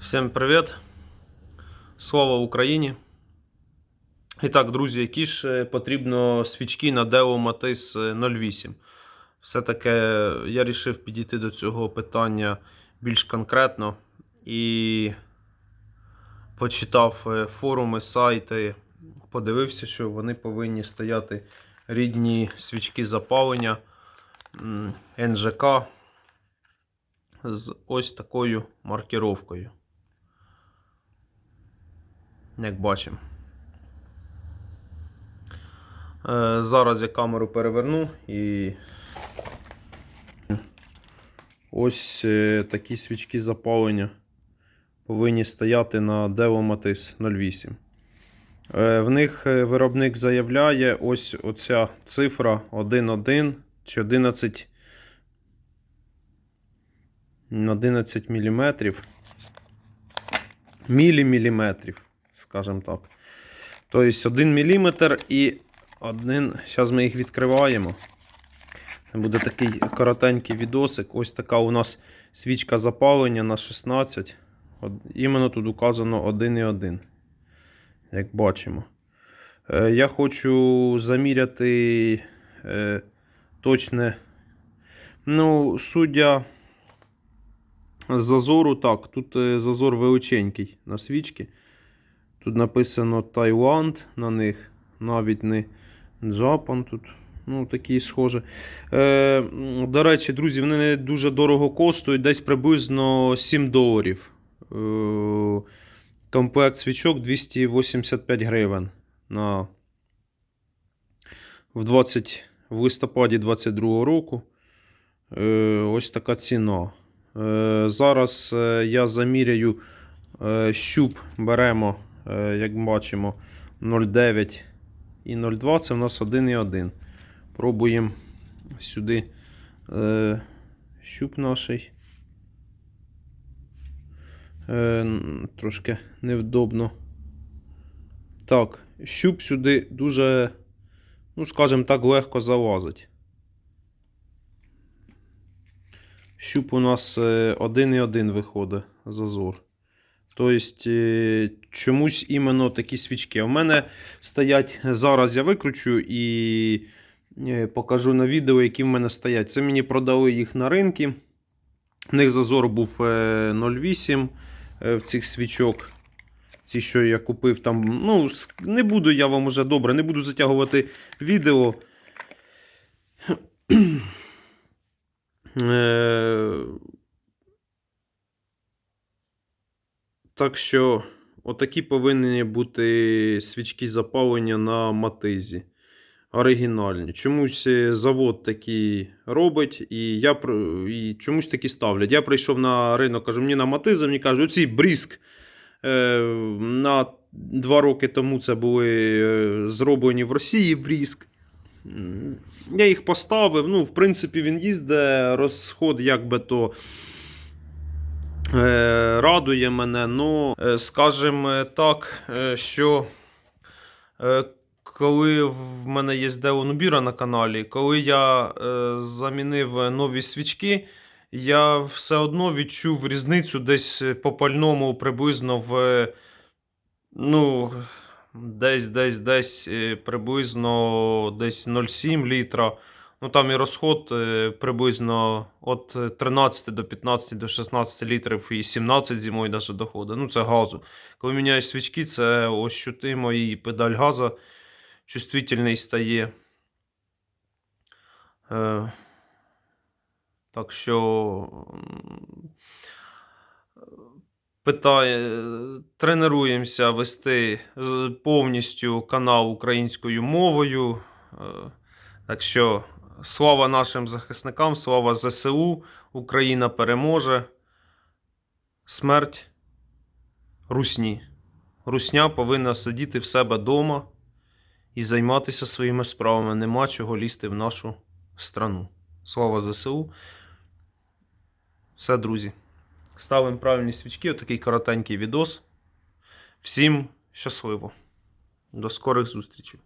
Всім привіт! Слава Україні! І так, друзі, які ж е, потрібно свічки на Deo Matis 08. Все-таки я вирішив підійти до цього питання більш конкретно і почитав е, форуми, сайти, подивився, що вони повинні стояти рідні свічки запалення НЖК з ось такою маркіровкою. Як бачимо. Е, зараз я камеру переверну і ось е, такі свічки запалення повинні стояти на Devo Matis 08. Е, в них виробник заявляє ось оця цифра 1.1 чи 11 11 мм. Міліміліметрів, скажімо так. Тобто 1 мм і один. Зараз ми їх відкриваємо. Буде такий коротенький відосик. Ось така у нас свічка запалення на 16. От, іменно тут указано 1,1. Як бачимо. Е, я хочу заміряти е, точне. Ну, суддя зазору, так, тут е, зазор величенький на свічки. Тут написано Таїланд на них, навіть не Джапан тут. Ну, такі схожі. Е, до речі, друзі, вони не дуже дорого коштують, десь приблизно 7 доларів. Е, комплект свічок 285 гривень. На... В 20 в листопаді 22 року. Е, ось така ціна. Е, зараз е, я заміряю е, щуп, беремо, як бачимо, 0,9 і 0,2 це в нас 1,1. Пробуємо сюди е, щуп наший. Е, трошки невдобно. Так, щуп сюди дуже, ну, скажімо так, легко залазить. Щуп у нас е, 1,1 виходить зазор. Тобто, е, чомусь іменно такі свічки. У мене стоять, зараз я викручу і е, покажу на відео, які в мене стоять. Це мені продали їх на ринку. В них зазор був е, 0,8 е, в цих свічок. Ці, що я купив там. Ну, не буду я вам уже добре, не буду затягувати відео. Е, Так що, отакі повинні бути свічки запалення на матизі. Оригінальні. Чомусь е, завод такий робить, і, я, і чомусь такі ставлять. Я прийшов на ринок, кажу, мені на матизм, мені кажуть, оці бріск. Е, на два роки тому це були е, зроблені в Росії бріск. Я їх поставив. Ну, в принципі, він їздить, розход якби то е, радує мене. Ну, е, скажімо так, е, що е, коли в мене є Део Нубіра на каналі, коли я е, замінив нові свічки, я все одно відчув різницю десь по пальному приблизно в. Ну, десь, десь, десь е, приблизно десь 0,7 літра. Ну там і розход е, приблизно від 13 до 15 до 16 літрів і 17 зимою навіть доходить. Ну, це газу. Коли міняєш свічки, це ощутимо і педаль газу чувствительний стає. Е, так що. Питає, тренуємося вести повністю канал українською мовою. Е, Так що слава нашим захисникам, слава ЗСУ, Україна переможе. Смерть русні. Русня повинна сидіти в себе вдома і займатися своїми справами. Нема чого лізти в нашу страну. Слава ЗСУ. Все, друзі. Ставимо правильні свічки, отакий коротенький відос. Всім щасливо. До скорих зустрічей.